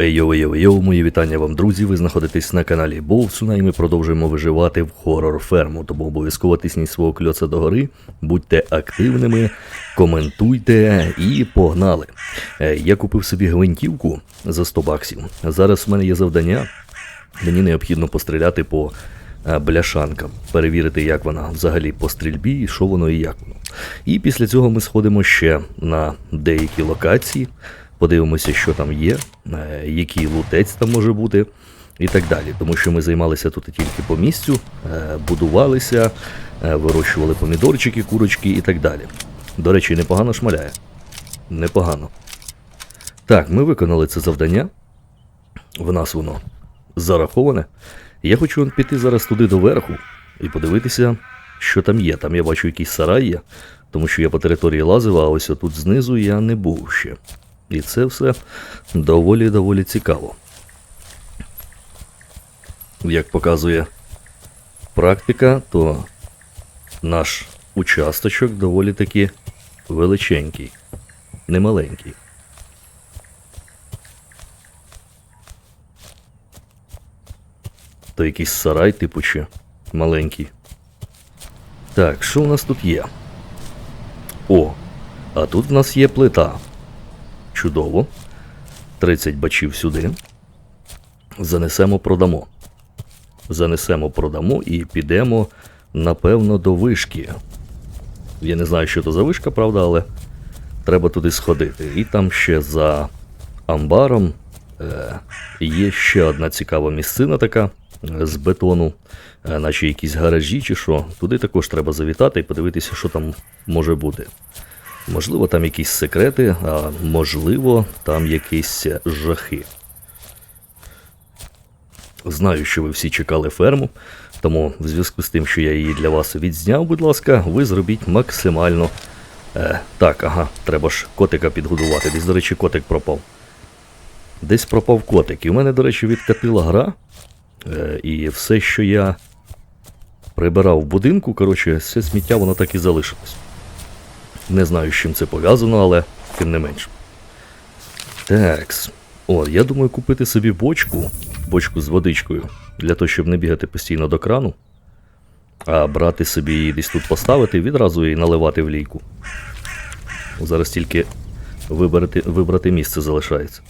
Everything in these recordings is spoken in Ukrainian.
Ейо, ейо, ейо, мої вітання вам, друзі. Ви знаходитесь на каналі Болсуна, і ми продовжуємо виживати в хорор ферму. Тому обов'язково тисніть свого кльоца догори, будьте активними, коментуйте і погнали. Е, Я купив собі гвинтівку за 100 баксів. Зараз в мене є завдання. Мені необхідно постріляти по е, бляшанкам, перевірити, як вона взагалі по стрільбі, що воно і як воно. І після цього ми сходимо ще на деякі локації, подивимося, що там є, е, який лутець там може бути. І так далі, тому що ми займалися тут тільки по місцю, е, будувалися, е, вирощували помідорчики, курочки і так далі. До речі, непогано шмаляє. Непогано. Так, ми виконали це завдання. В нас воно зараховане. Я хочу піти зараз туди доверху і подивитися, що там є. Там я бачу якийсь сарай є, тому що я по території лазив, а ось отут знизу я не був ще. І це все доволі-доволі цікаво. Як показує практика, то наш участочок доволі таки величенький, немаленький. То якийсь сарай, типу, чи маленький. Так, що у нас тут є? О, а тут в нас є плита. Чудово. 30 бачів сюди. Занесемо, продамо. Занесемо, продамо і підемо, напевно, до вишки. Я не знаю, що то за вишка, правда, але треба туди сходити. І там ще за амбаром е, є ще одна цікава місцина така е, з бетону, е, наче якісь гаражі чи що. Туди також треба завітати і подивитися, що там може бути. Можливо, там якісь секрети, а можливо, там якісь жахи. Знаю, що ви всі чекали ферму, тому в зв'язку з тим, що я її для вас відзняв, будь ласка, ви зробіть максимально. Е, так, ага, треба ж котика підгодувати. Десь, до речі, котик пропав. Десь пропав котик. І в мене, до речі, відкатила гра. Е, і все, що я прибирав в будинку, коротше, все сміття, воно так і залишилось. Не знаю, з чим це пов'язано, але тим не менш. Такс. О, я думаю купити собі бочку, бочку з водичкою, для того, щоб не бігати постійно до крану, а брати собі її десь тут поставити відразу її наливати в лійку. Зараз тільки вибрати, вибрати місце залишається.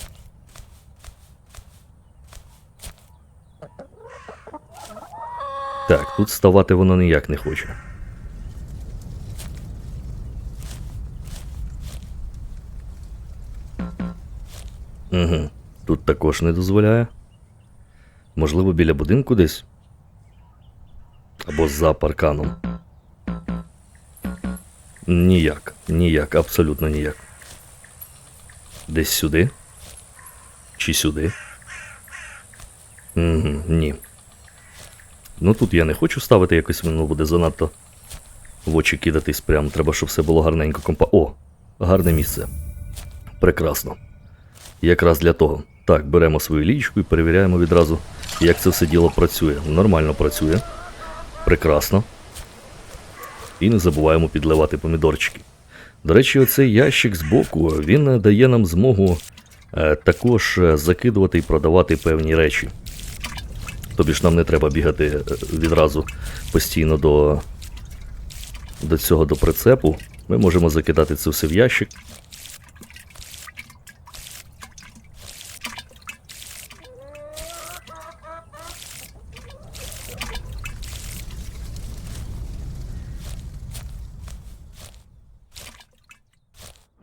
Так, тут ставати воно ніяк не хоче. Угу. Тут також не дозволяє. Можливо, біля будинку десь. Або за парканом. Ніяк, ніяк, абсолютно ніяк. Десь сюди? Чи сюди? Угу, ні. Ну тут я не хочу ставити якось, воно буде занадто в очі кидатись прямо. Треба, щоб все було гарненько компа. О! Гарне місце. Прекрасно. Якраз для того. Так, беремо свою лічку і перевіряємо відразу, як це все діло працює. Нормально працює. Прекрасно. І не забуваємо підливати помідорчики. До речі, оцей ящик збоку, він дає нам змогу е, також е, закидувати і продавати певні речі. Тобі ж нам не треба бігати е, відразу постійно до, до цього до прицепу. Ми можемо закидати це все в ящик.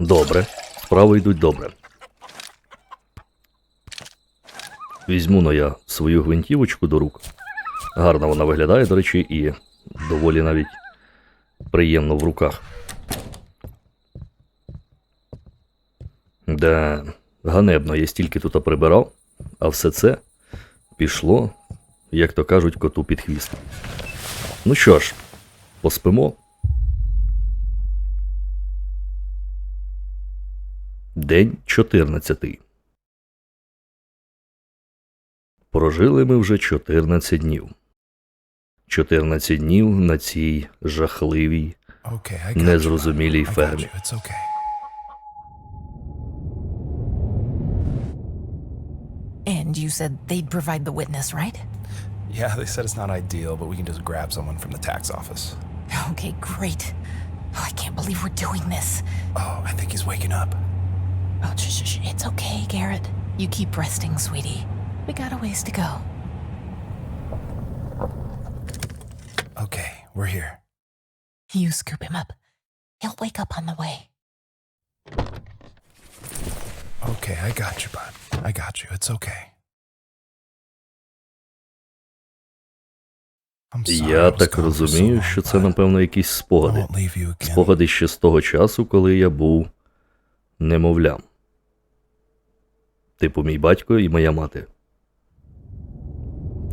Добре. Справи йдуть добре. Візьму но я свою гвинтівочку до рук. Гарно вона виглядає, до речі, і доволі навіть приємно в руках. Да, ганебно, я стільки тут прибирав, а все це пішло, як то кажуть, коту під хвіст. Ну що ж, поспимо. День 14. Прожили ми вже 14 днів. 14 днів на цій жахливій, незрозумілій фермі. And you said they'd provide the witness, right? Yeah, they said it's not ideal, but we can just grab someone from the tax office. Okay, great. Oh, I can't believe we're doing this. Oh, I think he's waking up. Oh, shh, shh, shh. It's okay, Garrett. You keep resting, sweetie. We got a ways to go. Okay, we're here. You scoop him up. He'll wake up on the way. Okay, I got you, bud. I got you. It's okay. I'm sorry I Я так розумію, що це, напевно, якісь спогади. won't leave you again. Спогади ще з того часу, коли я був немовлям. Типу, мій батько і моя мати.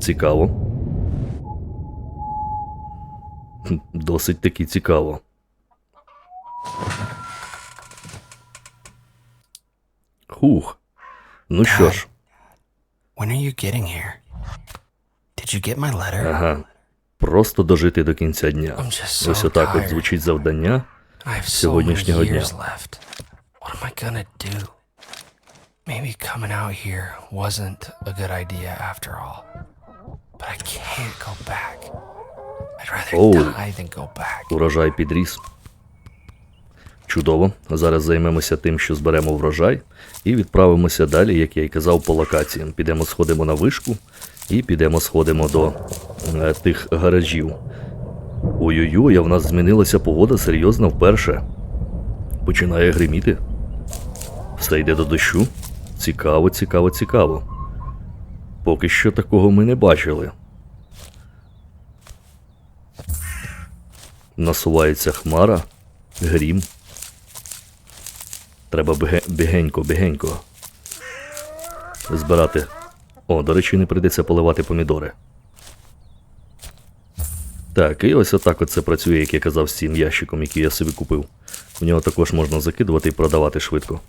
Цікаво. Досить таки цікаво. Хух. Ну що ж, When are you getting here? Did you get my letter? ага. Просто дожити до кінця дня. So Ось отак от звучить завдання. Сьогоднішнього дня. What am I gonna do? Maybe coming out here wasn't a good idea after all. But I can't go back. I'd rather Oh. die than go back. Урожай підріс. Чудово. Зараз займемося тим, що зберемо врожай, і відправимося далі, як я й казав, по локаціям. Підемо сходимо на вишку і підемо сходимо до е, тих гаражів. Ой-ой-ой, а в нас змінилася погода серйозно вперше. Починає гриміти. Все йде до дощу. Цікаво, цікаво, цікаво. Поки що такого ми не бачили. Насувається хмара, грім. Треба бігенько, бігенько. Збирати. О, до речі, не прийдеться поливати помідори. Так, і ось отак от це працює, як я казав, з цим ящиком, який я собі купив. В нього також можна закидувати і продавати швидко.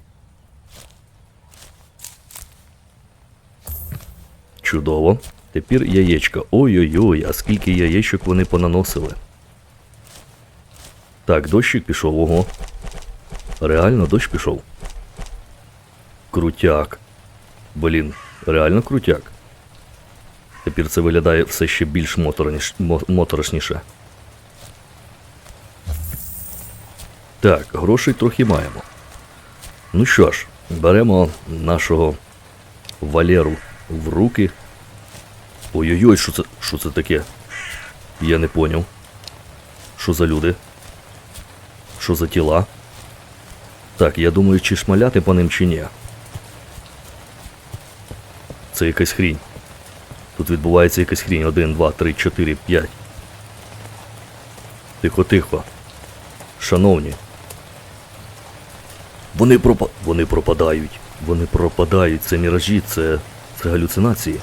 Чудово. Тепер яєчка. Ой-ой-ой, а скільки яєчок вони понаносили. Так, дощик пішов, ого. Реально дощ пішов. Крутяк. Блін, реально крутяк. Тепер це виглядає все ще більш моторніш, моторошніше. Так, грошей трохи маємо. Ну що ж, беремо нашого Валеру в руки. Ой-ой-ой, що це, що це таке? Я не поняв. Що за люди? Що за тіла? Так, я думаю, чи шмаляти по ним, чи ні. Це якась хрінь. Тут відбувається якась хрінь. Один, два, три, чотири, п'ять. Тихо, тихо. Шановні. Вони пропа... Вони пропадають. Вони пропадають. Це міражі, це. Це галюцинації.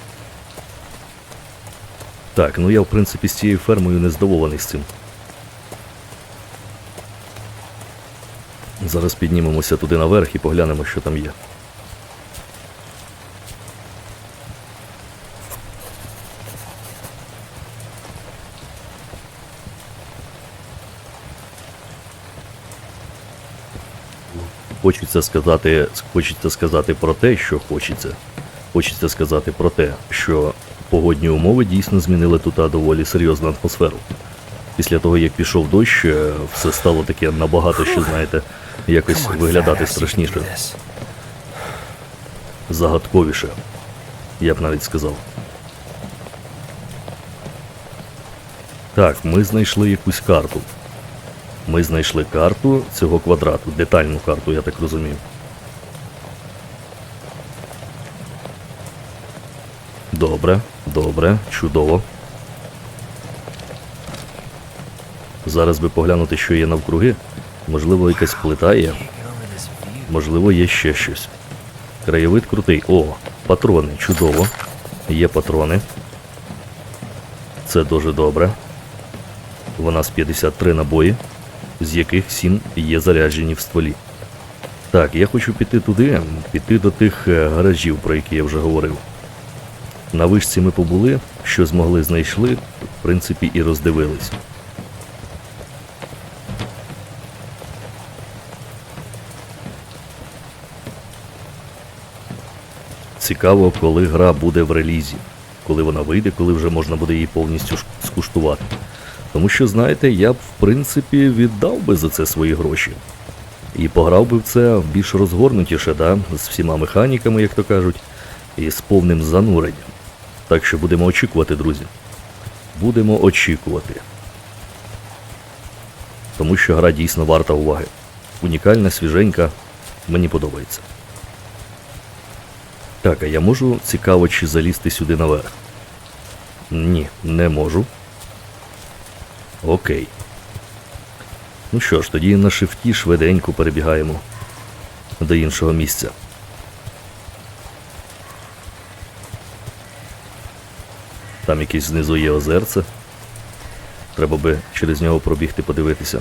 Так, ну я в принципі з цією фермою не здивований з цим. Зараз піднімемося туди наверх і поглянемо, що там є. Хочеться сказати, хочеться сказати про те, що хочеться. Хочеться сказати про те, що погодні умови дійсно змінили тут доволі серйозну атмосферу. Після того, як пішов дощ, е, все стало таке набагато, що знаєте, якось виглядати страшніше, загадковіше. Я б навіть сказав. Так, ми знайшли якусь карту. Ми знайшли карту цього квадрату, детальну карту, я так розумію. Добре, добре, чудово. Зараз би поглянути, що є навкруги. Можливо, якась плита є, можливо, є ще щось. Краєвид крутий. О, патрони, чудово. Є патрони. Це дуже добре. У нас 53 набої, з яких 7 є заряджені в стволі. Так, я хочу піти туди, піти до тих е, гаражів, про які я вже говорив. На вишці ми побули, що змогли знайшли, в принципі, і роздивились. Цікаво, коли гра буде в релізі, коли вона вийде, коли вже можна буде її повністю скуштувати. Тому що, знаєте, я б в принципі віддав би за це свої гроші. І пограв би в це більш розгорнутіше, да? з всіма механіками, як то кажуть, і з повним зануренням. Так що будемо очікувати, друзі. Будемо очікувати. Тому що гра дійсно варта уваги. Унікальна, свіженька, мені подобається. Так, а я можу цікаво, чи залізти сюди наверх? Ні, не можу. Окей. Ну що ж, тоді на шифті швиденько перебігаємо до іншого місця. Там якесь знизу є озерце. Треба би через нього пробігти подивитися.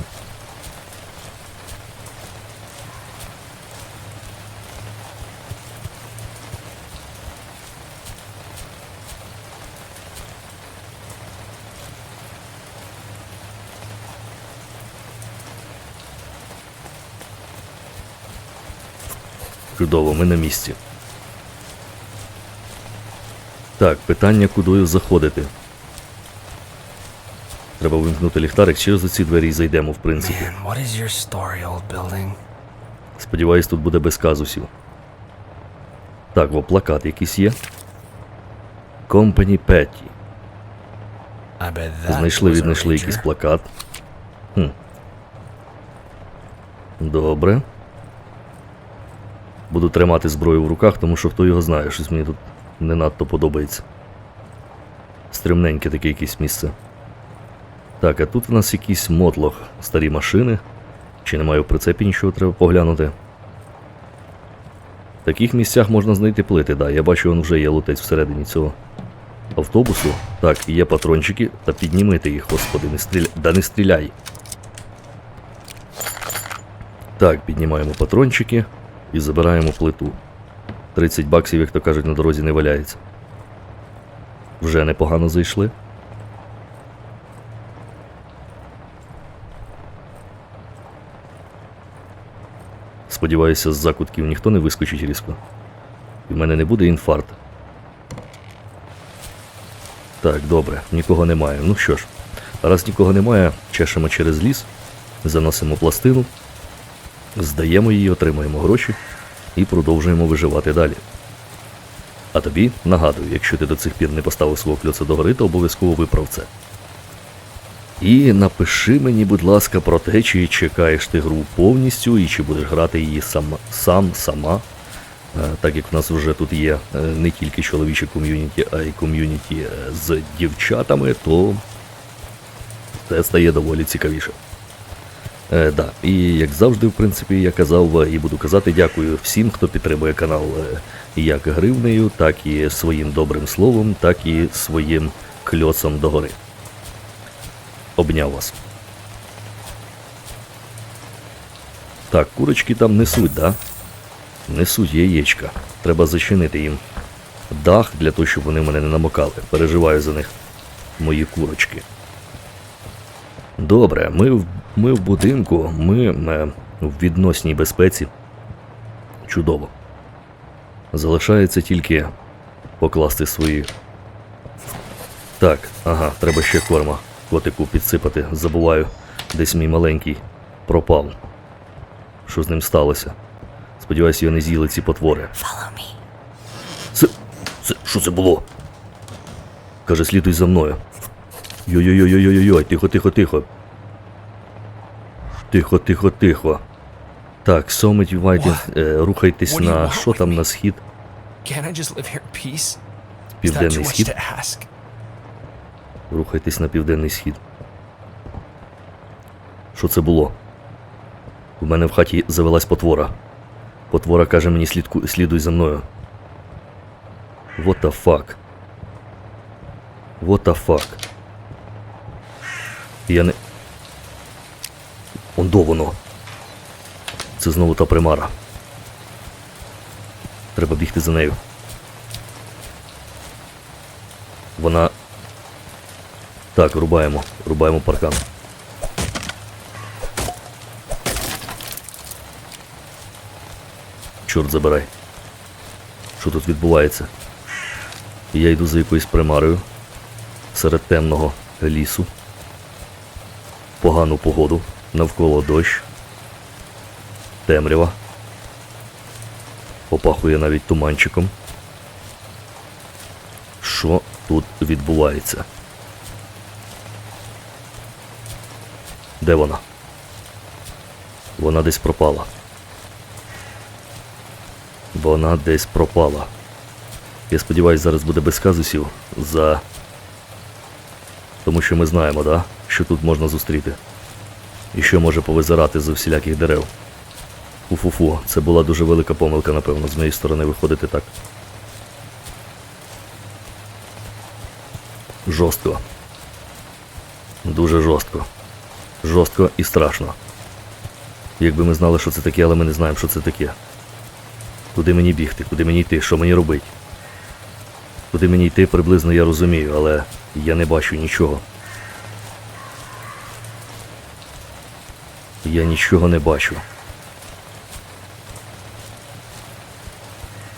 Чудово, ми на місці. Так, питання, кудою заходити. Треба вимкнути ліхтарик, через оці двері і зайдемо, в принципі. Man, what is your story, old building? Сподіваюсь, тут буде без казусів. Так, во плакат якийсь є. Company Petty. Знайшли, віднайшли якийсь плакат. Хм. Добре. Буду тримати зброю в руках, тому що хто його знає, щось мені тут не надто подобається. Стремненьке таке якесь місце. Так, а тут у нас якийсь мотлох, старі машини. Чи немає в прицепі нічого треба поглянути. В таких місцях можна знайти плити, да. Я бачу, він вже є лутець всередині цього автобусу. Так, є патрончики, та піднімити їх, господи, не стріляй. Да не стріляй. Так, піднімаємо патрончики і забираємо плиту. 30 баксів, як то кажуть, на дорозі не валяється. Вже непогано зайшли. Сподіваюся, з закутків ніхто не вискочить різко. І в мене не буде інфаркт. Так, добре, нікого немає. Ну що ж, раз нікого немає, чешемо через ліс, заносимо пластину, здаємо її, отримаємо гроші і продовжуємо виживати далі. А тобі нагадую, якщо ти до цих пір не поставив свого кльоца догори, то обов'язково виправ це. І напиши мені, будь ласка, про те, чи чекаєш ти гру повністю і чи будеш грати її сам, сам сама. Е, Так як в нас вже тут є е, не тільки чоловіче ком'юніті, а й ком'юніті е, з дівчатами, то це стає доволі цікавіше. Е, да. І як завжди, в принципі, я казав і буду казати дякую всім, хто підтримує канал е, як гривнею, так і своїм добрим словом, так і своїм кльоцом догори. Обняв вас. Так, курочки там несуть, да? Несуть яєчка. Треба зачинити їм дах для того, щоб вони мене не намокали. Переживаю за них. Мої курочки. Добре, ми в, ми в будинку, ми е, в відносній безпеці. Чудово. Залишається тільки покласти свої. Так, ага, треба ще корма котику підсипати. Забуваю, десь мій маленький пропав. Що з ним сталося? Сподіваюся, його не з'їли ці потвори. Це. Це. Що це було? Каже, слідуй за мною. Йой-йой-йой-йой-йой, тихо, тихо, тихо. Тихо, тихо, тихо. Так, Сомить Вайті, е, рухайтесь на що там на схід? Південний схід. Рухайтесь на південний схід. Що це було? У мене в хаті завелась потвора. Потвора каже мені слідку, слідуй за мною. What the fuck? What the fuck? Я не. Ондо воно. Це знову та примара. Треба бігти за нею. Вона так, рубаємо. Рубаємо паркан. Чорт забирай. Що тут відбувається? Я йду за якоюсь примарою серед темного лісу. Погану погоду, навколо дощ. Темрява. Попахує навіть туманчиком. Що тут відбувається? Де вона? Вона десь пропала. Вона десь пропала. Я сподіваюся, зараз буде без казусів за. Тому що ми знаємо, да? Що тут можна зустріти. І що може повизирати з всіляких дерев. Фу-фу-фу, це була дуже велика помилка, напевно, з моєї сторони виходити так. Жорстко. Дуже жорстко. Жорстко і страшно. Якби ми знали, що це таке, але ми не знаємо, що це таке. Куди мені бігти, куди мені йти, що мені робити? Куди мені йти, приблизно я розумію, але я не бачу нічого. Я нічого не бачу.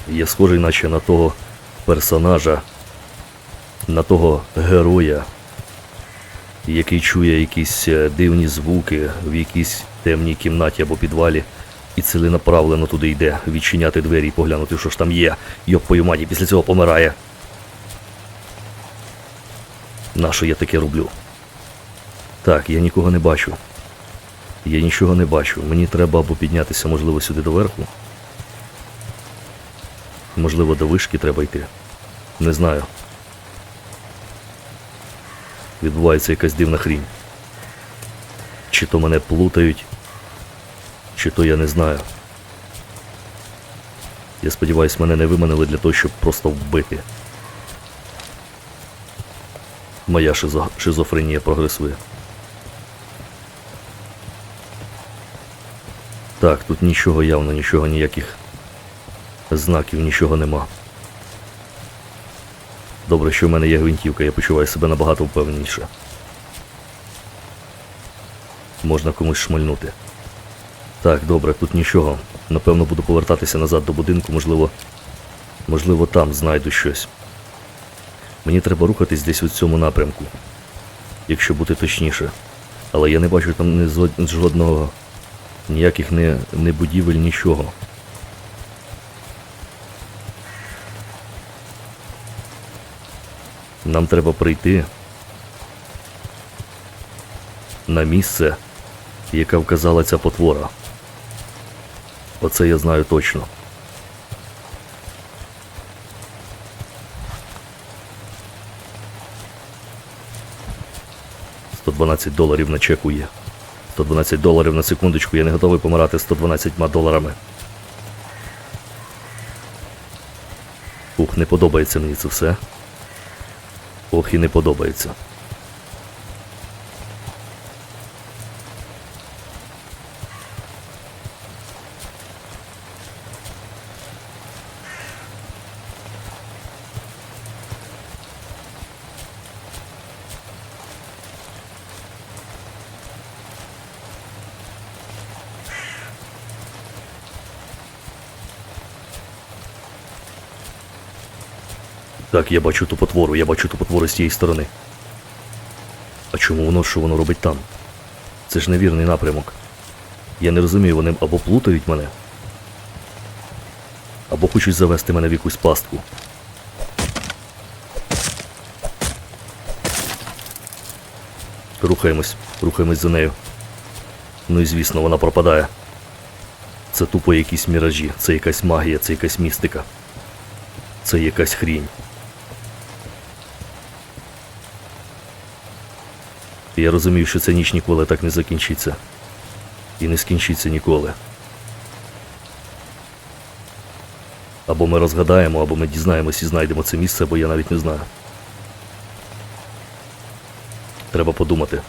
Я схожий наче на того персонажа, на того героя, який чує якісь е, дивні звуки в якійсь темній кімнаті або підвалі, і ціленаправлено туди йде відчиняти двері і поглянути, що ж там є. Йоп пою маті, після цього помирає. Нащо я таке роблю? Так, я нікого не бачу. Я нічого не бачу. Мені треба або піднятися, можливо, сюди доверху. Можливо, до вишки треба йти. Не знаю. Відбувається якась дивна хрінь. Чи то мене плутають, чи то я не знаю. Я сподіваюсь, мене не виманили для того, щоб просто вбити. Моя шизо... шизофренія прогресує. Так, тут нічого явно, нічого, ніяких знаків, нічого нема. Добре, що в мене є гвинтівка, я почуваю себе набагато впевненіше. Можна комусь шмальнути. Так, добре, тут нічого. Напевно, буду повертатися назад до будинку, можливо. Можливо, там знайду щось. Мені треба рухатись десь у цьому напрямку, якщо бути точніше. Але я не бачу там жодного, ніяких не, не будівель, нічого. Нам треба прийти на місце, яке вказала ця потвора. Оце я знаю точно. Сто дванадцять доларів на чеку є. 112 доларів на секундочку, я не готовий помирати 112 доларами. Ух, не подобається мені це все. Ох, і не подобається. Так, я бачу ту потвору, я бачу ту потвору з тієї сторони. А чому воно, що воно робить там? Це ж невірний напрямок. Я не розумію, вони або плутають мене, або хочуть завести мене в якусь пастку. Рухаємось, рухаємось за нею. Ну і звісно, вона пропадає. Це тупо якісь міражі, це якась магія, це якась містика. Це якась хрінь. Я розумію, що ця ніч ніколи так не закінчиться. І не скінчиться ніколи. Або ми розгадаємо, або ми дізнаємось і знайдемо це місце, або я навіть не знаю. Треба подумати.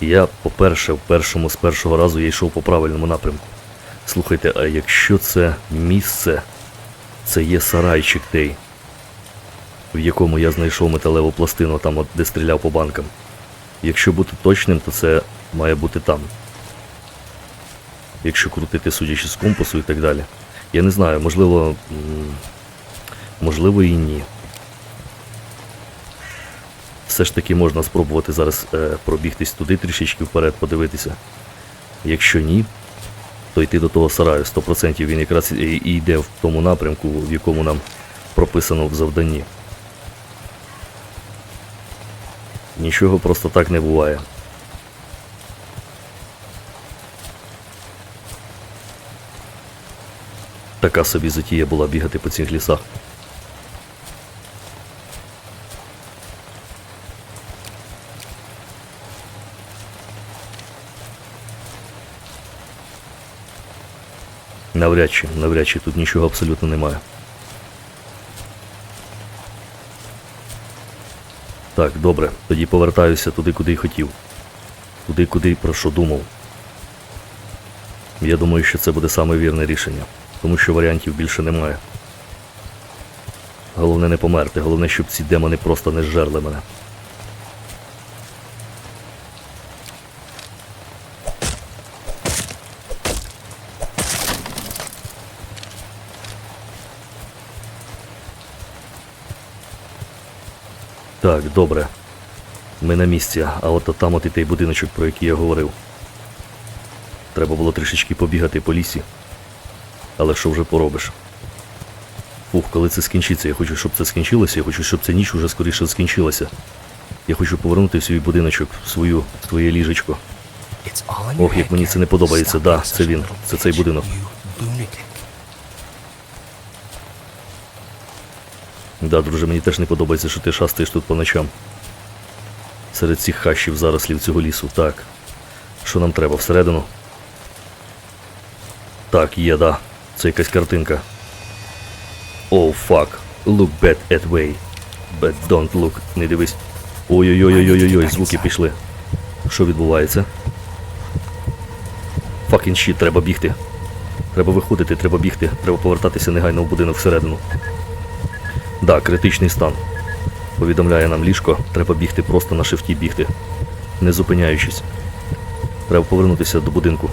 Я, по-перше, в першому з першого разу я йшов по правильному напрямку. Слухайте, а якщо це місце, це є сарайчик той, в якому я знайшов металеву пластину, там от де стріляв по банкам. Якщо бути точним, то це має бути там. Якщо крутити, судячи з компасу і так далі. Я не знаю, можливо. Можливо, і ні. Все ж таки можна спробувати зараз е, пробігтись туди трішечки вперед, подивитися. Якщо ні, то йти до того сараю 100%. Він якраз і йде в тому напрямку, в якому нам прописано в завданні. Нічого просто так не буває. Така собі затія була бігати по цих лісах. Навряд чи, навряд чи тут нічого абсолютно немає. Так, добре, тоді повертаюся туди, куди й хотів. Туди, куди про що думав. Я думаю, що це буде саме вірне рішення, тому що варіантів більше немає. Головне не померти, головне, щоб ці демони просто не зжерли мене. Так, добре. Ми на місці, а от там от і той будиночок, про який я говорив. Треба було трішечки побігати по лісі. Але що вже поробиш? Фух, коли це скінчиться, я хочу, щоб це скінчилося, я хочу, щоб ця ніч уже скоріше скінчилася. Я хочу повернути в свій будиночок, в свою, в своє ліжечко. Ох, як мені це не подобається. Да, це він. Це цей будинок. you lunatic. Да, друже, мені теж не подобається, що ти шастаєш тут по ночам. Серед цих хащів зарослів цього лісу. Так. Що нам треба? Всередину? Так, є, да. Це якась картинка. Oh, fuck. Look bad at way. But don't look. Не дивись. Ой-ой-ой-ой-ой-ой, звуки пішли. Що відбувається? Fucking shit, треба бігти. Треба виходити, треба бігти. Треба повертатися негайно в будинок всередину. Да, критичний стан. Повідомляє нам ліжко, треба бігти просто на шифті бігти, не зупиняючись. Треба повернутися до будинку.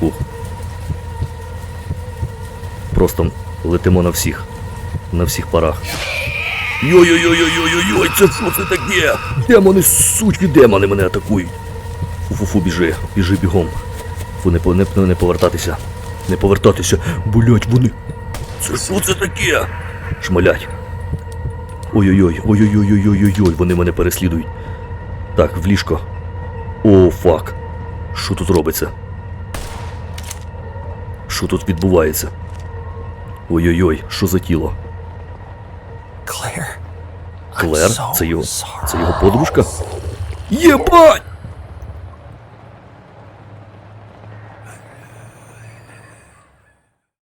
Фух. Просто летимо на всіх. На всіх парах. Йой-йой-йой-йой-йой, це що це таке? Демони, сучки, демони мене атакують. Фу-фу-фу, біжи, біжи бігом. Фу, не, не, не повертатися. Не повертатися. Блять, вони. Це що це таке? Шмалять. Ой-ой-ой, ой-ой-ой-ой-ой-ой, вони мене переслідують. Так, в ліжко. О, фак. Що тут робиться? Що тут відбувається? Ой-ой-ой, що за тіло? I'm Клер? Це його. Це його подружка? Єбать!